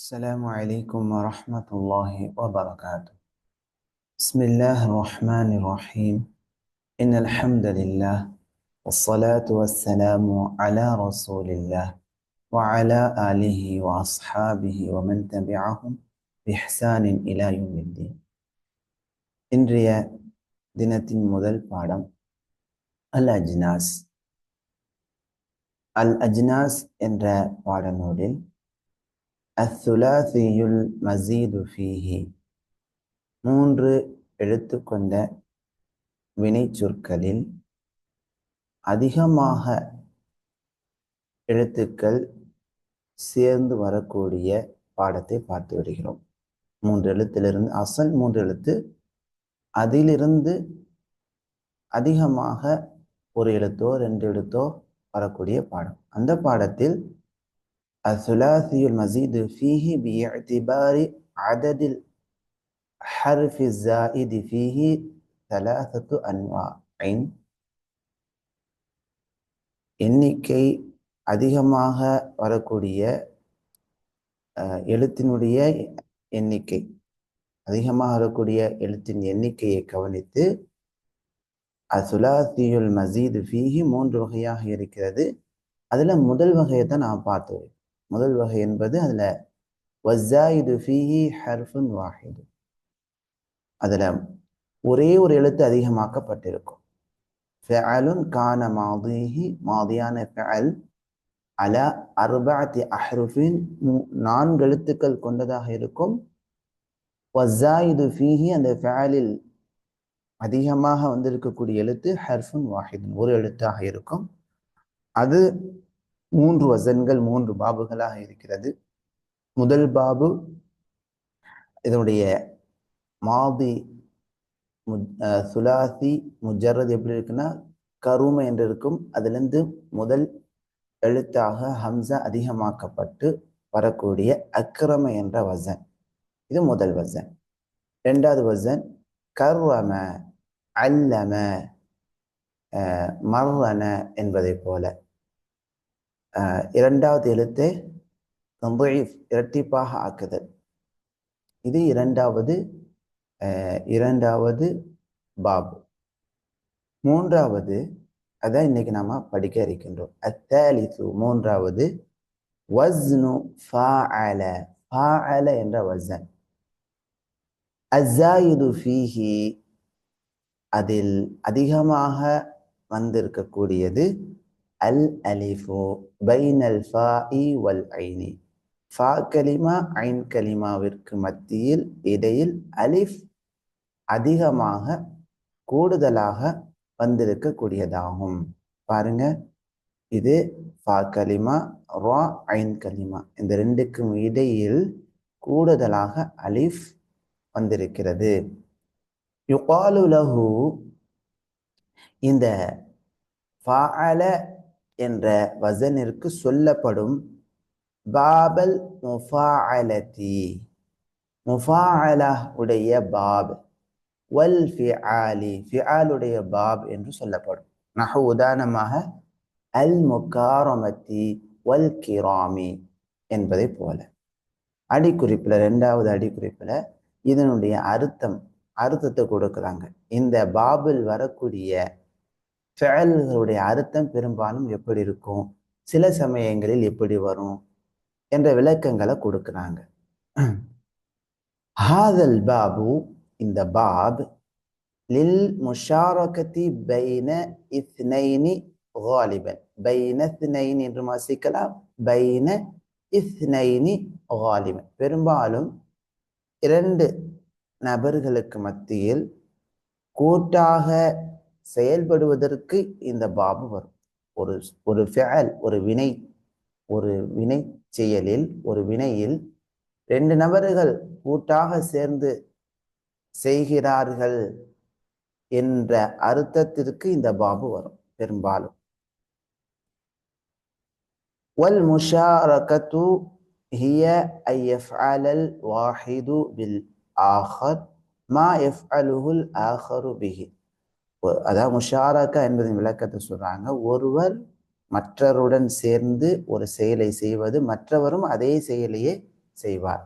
السلام عليكم ورحمة الله وبركاته بسم الله الرحمن الرحيم إن الحمد لله والصلاة والسلام على رسول الله وعلى آله وأصحابه ومن تبعهم بإحسان إلى يوم الدين இன்றைய தினத்தின் முதல் பாடம் அல் அஜ்னாஸ் அல் அஜ்னாஸ் என்ற பாடநூலில் அத்துலாசியுல் மசீது ஃபீஹி. மூன்று எழுத்து கொண்ட வினை சொற்களில் அதிகமாக எழுத்துக்கள் சேர்ந்து வரக்கூடிய பாடத்தை பார்த்து வருகிறோம் மூன்று எழுத்திலிருந்து அசல் மூன்று எழுத்து அதிலிருந்து அதிகமாக ஒரு எழுத்தோ ரெண்டு எழுத்தோ வரக்கூடிய பாடம். அந்த பாடத்தில் الثلاثي المزيد فيه باعتبار عدد الحرف الزائد فيه ثلاثة أنواع எண்ணிக்கை அதிகமாக வரக்கூடிய எழுத்தினுடைய எண்ணிக்கை அதிகமாக வரக்கூடிய எழுத்தின் எண்ணிக்கையை கவனித்து அசுலாசியுல் மசீது ஃபீஹி மூன்று வகையாக இருக்கிறது அதுல முதல் வகையை தான் நான் பார்த்தோம் முதல் வகை என்பது அதுல வஸாயிது ஃபீஹி ஹர்ஃபுன் வாஹிது. அதுல ஒரே ஒரு எழுத்து அதிகமாக்கப்பட்டிருக்கும். ஃபெஅலுன் கான மாதிஹி மாதியான ஃபெஅல் அல அர்பாத்தி அஹ்ருஃபின். நான்கு எழுத்துக்கள் கொண்டதாக இருக்கும். வஸாயிது ஃபீஹி அந்த ஃபேலில் அதிகமாக வந்திருக்கக்கூடிய எழுத்து ஹர்ஃபுன் வாஹிதுன். ஒரு எழுத்தாக இருக்கும். அது மூன்று வசன்கள் மூன்று பாபுகளாக இருக்கிறது. முதல் பாபு இதனுடைய மாதி சுலாசி முஜரத் எப்படி இருக்குன்னா கருமை என்று இருக்கும் அதிலிருந்து முதல் எழுத்தாக ஹம்சா அதிகமாக்கப்பட்டு வரக்கூடிய அக்கிரம என்ற வசன். இது முதல் வசன். ரெண்டாவது வசன் கர்வம அல்லம மர்வன என்பதை போல. இரண்டாவது எழுத்தை இரட்டிப்பாக ஆக்குதல். இது இரண்டாவது இரண்டாவது பாபு. மூன்றாவது அதான் இன்னைக்கு நாம படிக்க இருக்கின்றோம். அத்தாலிசு மூன்றாவது வஸ்னு ஃபாஅல. ஃபாஅல என்ற வசன். அஸ்ஸாயிது ஃபீஹி அதில் அதிகமாக வந்திருக்கக்கூடியது அல் அலிஃபு பைனல் ஃபாஇ வல் ஐனி. ஃபா கலிமா ஐன் கலிமாவிற்கு மத்தியில் இடையில் அலிஃப் அதிகமாக கூடுதலாக வந்திருக்கக்கூடியதாகும். பாருங்க இது ஃபா கலிமா ரா ஐன் கலிமா. இந்த ரெண்டுக்கும் இடையில் கூடுதலாக அலிஃப் வந்திருக்கிறது. யுகாலு லஹு இந்த ஃபாஅல என்ற வசனிற்கு சொல்லப்படும் பாபல் முஃபாஅலதி. முஃபாஅலா உடைய பாப். வல் ஃபிஆலி. ஃபிஆலுடைய பாப் என்று சொல்லப்படும். நஹு உதாரணமாக அல் முகாரமத்தி வல் கிராமி என்பதை போல. அடிக்குறிப்பில் ரெண்டாவது அடிக்குறிப்பில் இதனுடைய அர்த்தம் அர்த்தத்தை கொடுக்குறாங்க. இந்த பாபில் வரக்கூடிய ஃபேல்களுடைய அர்த்தம் பெரும்பாலும் எப்படி இருக்கும்? சில சமயங்களில் எப்படி வரும்? என்ற விளக்கங்களை கொடுக்குறாங்க. ஹாதல் பாபு இந்த பாப் லில் முஷாரகத்தி பைன இத்னைனி காலிபன். பைன இத்னைனி என்று வாசிக்கலாம். பைன இத்னைனி காலிபன். பெரும்பாலும் இரண்டு நபர்களுக்கு மத்தியில் கூட்டாக செயல்படுவதற்கு இந்த பாபு வரும் ஒரு ஒரு ஃபேல் ஒரு வினை ஒரு வினை செயலில் ஒரு வினையில் ரெண்டு நபர்கள் கூட்டாக சேர்ந்து செய்கிறார்கள் என்ற அர்த்தத்திற்கு இந்த பாபு வரும் பெரும்பாலும் வல் முஷாரகத்து هي أن يفعل الواحد بالآخر ما يفعله الآخر به அதாவது முஷாரக்கா என்பதன் விளக்கத்தை சொல்றாங்க. ஒருவர் மற்றவருடன் சேர்ந்து ஒரு செயலை செய்வது மற்றவரும் அதே செயலையே செய்வார்.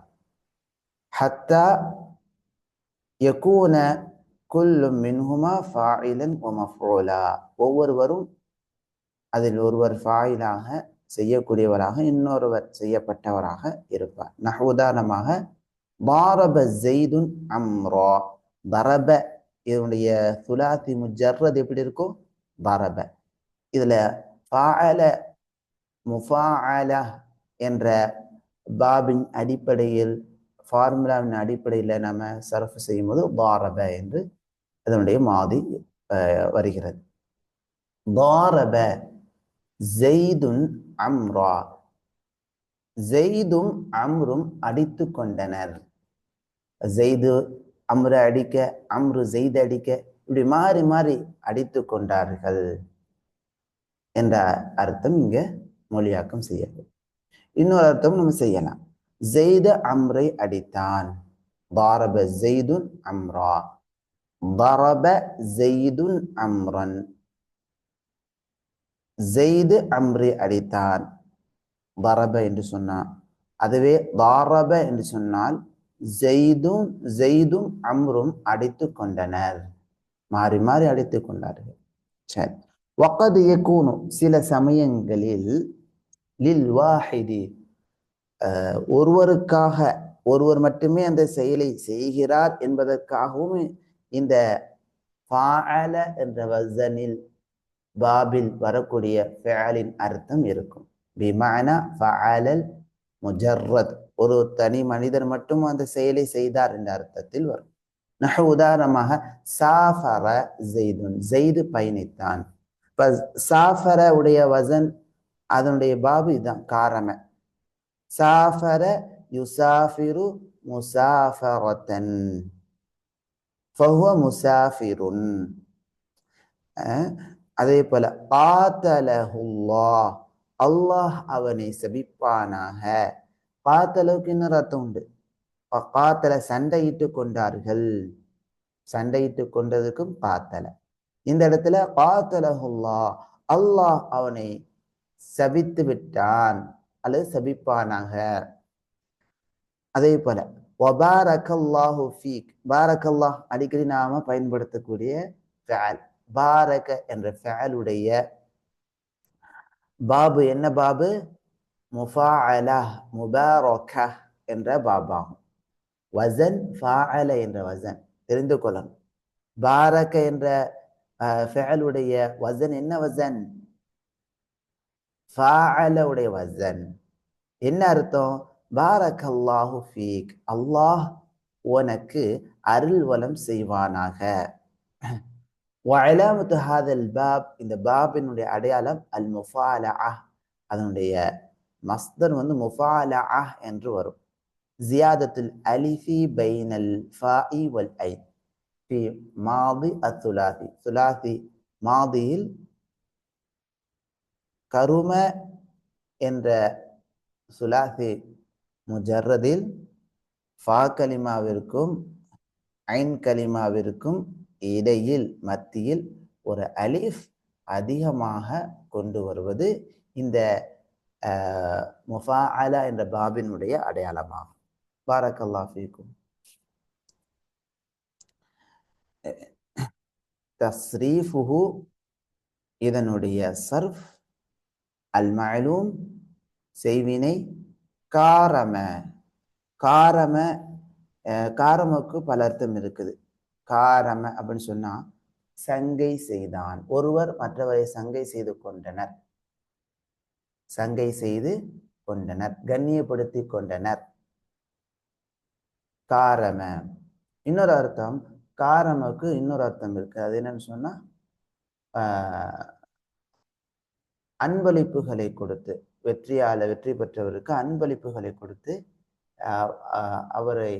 ஹத்தா யகூன குல்லும் மின்ஹுமா ஃபாயிலன் ஒ ஒவ்வொருவரும் அதில் ஒருவர் ஃபாயிலாக செய்யக்கூடியவராக இன்னொருவர் செய்யப்பட்டவராக இருப்பார். நக உதாரணமாக பாரப ஜெய்துன் அம்ரா பரப இதனுடைய துலாத்தி முஜர்ரத் எப்படி இருக்கும்? பரப இதுல ஃபாஅல முஃபாஅல என்ற பாபின் அடிப்படையில் ஃபார்முலாவின் அடிப்படையில் நம்ம சர்ஃப் செய்யும்போது பாரப என்று அதனுடைய மாதி வருகிறது. பாரப ஜெய்துன் அம்ரா. ஜெய்தும் அம்ரும் அடித்து கொண்டனர். ஜெய்து அம்ர அடிக்க அம்ரு ஜெய்து அடிக்க இப்படி மாறி மாறி அடித்து கொண்டார்கள் என்ற அர்த்தம் இங்க மொழியாக்கம் செய்யப்படும். இன்னொரு அர்த்தம் நம்ம செய்யலாம். ஜெய்து அம்ரை அடித்தான். பாரப ஜெய்துன் அம்ரா. பரப ஜெய்துன் அம்ரன். ஜெய்து அம்ரி அடித்தான். பரப என்று சொன்னான் அதுவே தாரப என்று சொன்னால் ஜெய்தும் ஜெய்தும் அம்ரும் அடித்து கொண்டனர். மாறி மாறி அடித்து கொண்டார்கள். சரி. ஒக்கது யகூனு சில சமயங்களில் லில் வாஹிதி ஒருவருக்காக ஒருவர் மட்டுமே அந்த செயலை செய்கிறார் என்பதற்காகவும் இந்த ஃபாஅல என்ற வசனில் பாபில் வரக்கூடிய ஃபேலின் அர்த்தம் இருக்கும். பிமானா ஃபஅலல் முஜர்ரத். ஒரு தனி மனிதர் மட்டும் அந்த செயலை செய்தார் என்ற அர்த்தத்தில் வரும். நஹ உதாரணமாக சாஃபர ஜெய்துன் ஜெய்து பயணித்தான். இப்ப சாஃபர உடைய வசன் அதனுடைய பாபு இதுதான் காரம. சாஃபர யுசாஃபிரு முசாஃபரத்தன். ஃபஹுவ முசாஃபிருன். அஹ், அதே போல காத்தலஹுல்லாஹ் அல்லாஹ் அவனை சபிப்பானாக. காத்தலுக்கு இன்னொரு அர்த்தம் உண்டு. காத்தல சண்டையிட்டு கொண்டார்கள். சண்டையிட்டு கொண்டதுக்கும் காத்தல இந்த இடத்துல காத்தலஹுல்லா அல்லாஹ் அவனை சபித்து விட்டான். அல்லது சபிப்பானாக. அதே போல வபாரக்கல்லாஹு ஃபீக். பாரக்கல்லாஹ் அடிக்கடி நாம பயன்படுத்தக்கூடிய ஃபேல். பாரக என்ற ஃபேலுடைய பாபு என்ன பாபு? முஃபாஅலா முபாரக்கா என்ற பாபாகும் வசன் ஃபாஅல என்ற வசன் தெரிந்து கொள்ளணும். பாரக என்ற ஃபேலுடைய வசன் என்ன வசன் ஃபாஅலவுடைய வசன் என்ன அர்த்தம்? பாரக் அல்லாஹு ஃபீக். அல்லாஹ் உனக்கு அருள் வளம் செய்வானாக வயலாமுத்து ஹாதல் பாப் இந்த பாபினுடைய அடையாளம் அல் முஃபாலா அதனுடைய மஸ்தர் வந்து முஃபாலஅ என்று வரும். ஜியாதத்துல் அலிஃபி பைனல் ஃபாஇ வல் ஐ. பி மாதி அத்துலாதி சுலாசி மாதியில் கரும என்ற சுலாசி முஜர்ரதில் ஃபா கலிமாவிற்கும் ஐன் கலிமாவிற்கும் இடையில் மத்தியில் ஒரு அலிஃப் அதிகமாக கொண்டு வருவது இந்த முஃபாஅலா என்ற பாபினுடைய அடையாளமாகும். பாரக்கல்லா ஃபீக்கும். தஸ்ரீஃபுஹு இதனுடைய சர்ஃப் அல் மலூம் செய்வினை காரம. காரம அஹ், காரமுக்கு பல அர்த்தம் இருக்குது. காரம அப்படின்னு சொன்னா சங்கை செய்தான். ஒருவர் மற்றவரை சங்கை செய்து கொண்டனர். சங்கை செய்து கொண்டனர் கண்ணியப்படுத்தி கொண்டனர். காரம. இன்னொரு அர்த்தம் காரமுக்கு இன்னொரு அர்த்தம் இருக்கு. அது என்னன்னு சொன்னா அன்பளிப்புகளை கொடுத்து வெற்றியால வெற்றி பெற்றவருக்கு அன்பளிப்புகளை கொடுத்து அவரை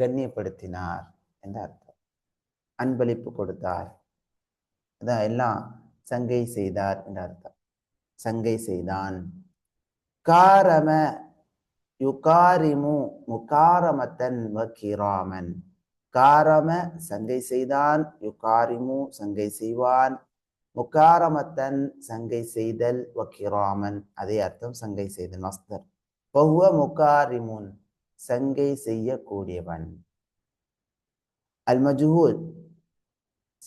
கண்ணியப்படுத்தினார் என்ற அர்த்தம். அன்பளிப்பு கொடுத்தார். அதான் எல்லாம் சங்கை செய்தார் என்ற அர்த்தம். சங்கை செய்தான். காரம யுகாரிமு முகாரமத்தன் வக்கிராமன். காரம சங்கை செய்தான் யுகாரிமு சங்கை செய்வான். முக்காரமத்தன் சங்கை செய்தல் வக்கிராமன். அதே அர்த்தம் சங்கை செய்தல் மஸ்தர் பகுவ முகாரிமுன் சங்கை செய்யக்கூடியவன். அல் மஜ்ஹூல்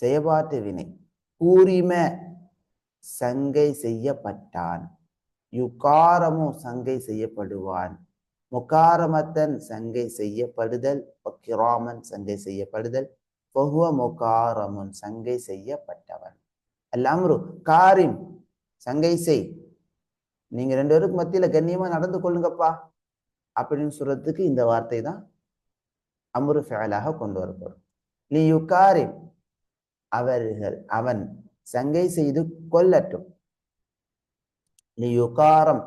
செயபாட்டு வினை. கூரிம சங்கை செய்யப்பட்டான். யுகாரமும் சங்கை செய்யப்படுவான். முகாரமத்தன் சங்கை செய்யப்படுதல் கிராமன் சங்கை செய்யப்படுதல் பொகுவ முகாரமுன் சங்கை செய்யப்பட்டவன். அல்லாமரு காரிம் சங்கை செய். நீங்க ரெண்டு பேருக்கு மத்தியில கண்ணியமா நடந்து கொள்ளுங்கப்பா. அப்படின்னு சொல்றதுக்கு இந்த வார்த்தை தான் அம்ரு ஃபேலாக கொண்டு வரப்படும் நீ யுகாரிம் அவர்கள் அவன் சங்கை செய்து கொல்லட்டும் லியுகாரம்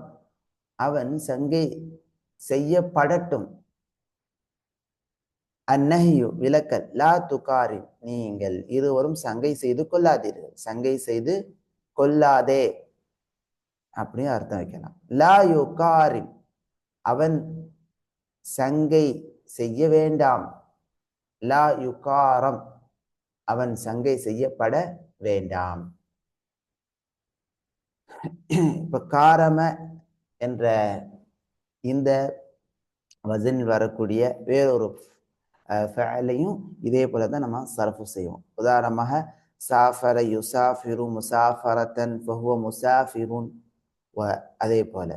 அவன் சங்கை செய்யப்படட்டும் அந்நஹியு விளக்கல் லா துகாரி நீங்கள் இருவரும் சங்கை செய்து கொள்ளாதீர்கள் சங்கை செய்து கொல்லாதே அப்படின்னு அர்த்தம் வைக்கலாம் லா யுகாரி அவன் சங்கை செய்ய வேண்டாம் லா யுகாரம் அவன் சங்கை செய்யப்பட வேண்டாம் இப்ப காரம என்ற இந்த வசனில் வரக்கூடிய வேறொரு ஃபேலையும் இதே போல தான் நம்ம சரஃபு செய்வோம். உதாரணமாக சாஃபர யுசாஃபிரு முசாஃபரத்தன் ஃபஹுவ முசாஃபிருன். வ அதே போல.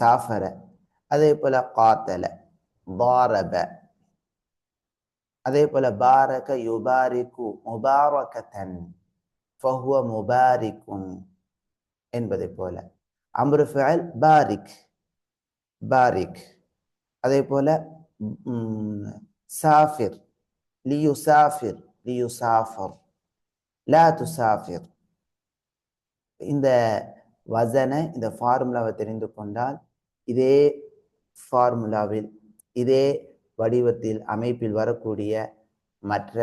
சாஃபர. அதே போல காத்தல. பாரப அதே போல பாரக யுபாரிக்கு முபாரகத்தன். ஃபஹுவ முபாரிக்குன். என்பதை போல. அம்ரு ஃபயல் பாரிக் பாரிக். அதே போல சாஃபிர் லியு சாஃபிர் லியு சாஃபர் லா துசாஃபிர் இந்த வசனை இந்த ஃபார்முலாவை தெரிந்து கொண்டால் இதே ஃபார்முலாவில் இதே வடிவத்தில் அமைப்பில் வரக்கூடிய மற்ற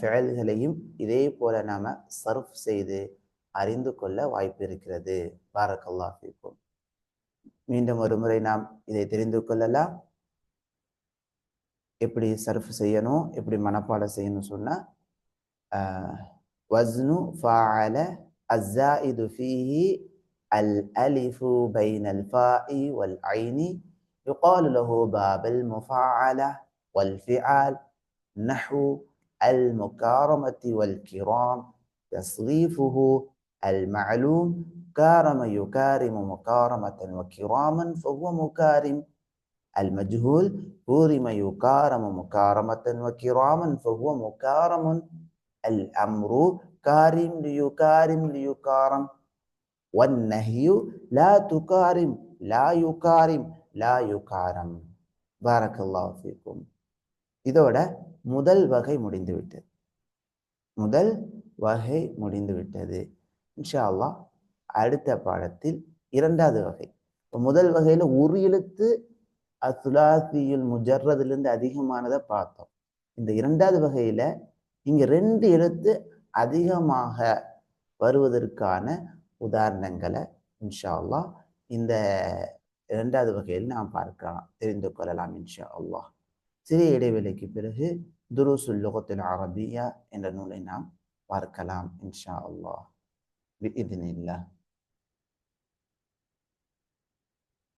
ஃபெயல்களையும் இதே போல நாம் சர்ஃப் செய்து அறிந்து கொள்ள வாய்ப்பு இருக்கிறது பாரக்கல்லா ஃபீக்கும் மீண்டும் ஒரு முறை நாம் இதை தெரிந்து கொள்ளலாம் எப்படி சர்ஃப் செய்யணும் எப்படி மனப்பாடம் செய்யணும் சொன்னா வஸ்னு ஃபாஅல அஸ்ஸாயிது ஃபீஹி அல் அலிஃபு பைன அல் ஃபாஇ வல் ஐனி يقال له باب المفاعلة والفعال نحو المكارمة والكرام تصريفه المعلوم كارم يكارم مكارمة وكراما فهو مكارم المجهول كورم يكارم مكارمة وكراما فهو مكارم الأمر كارم ليكارم ليكارم والنهي لا تكارم لا يكارم لا يكارم بارك الله فيكم இதோட முதல் வகை முடிந்து விட்டது முதல் வகை முடிந்து விட்டது இன்ஷா அடுத்த பாடத்தில் இரண்டாவது வகை. இப்போ முதல் வகையில் ஒரு எழுத்து அசுலாசியுல் முஜர்றதுலேருந்து அதிகமானதை பார்த்தோம். இந்த இரண்டாவது வகையில் இங்கே ரெண்டு எழுத்து அதிகமாக வருவதற்கான உதாரணங்களை இன்ஷா அல்லா இந்த இரண்டாவது வகையில் நாம் பார்க்கலாம் தெரிந்து கொள்ளலாம் இன்ஷா அல்லாஹ் சிறிய இடைவெளிக்கு பிறகு துருசுல் லுகத்தில் அரபியா என்ற நூலை நாம் பார்க்கலாம் இன்ஷா அல்லாஹ் بإذن الله.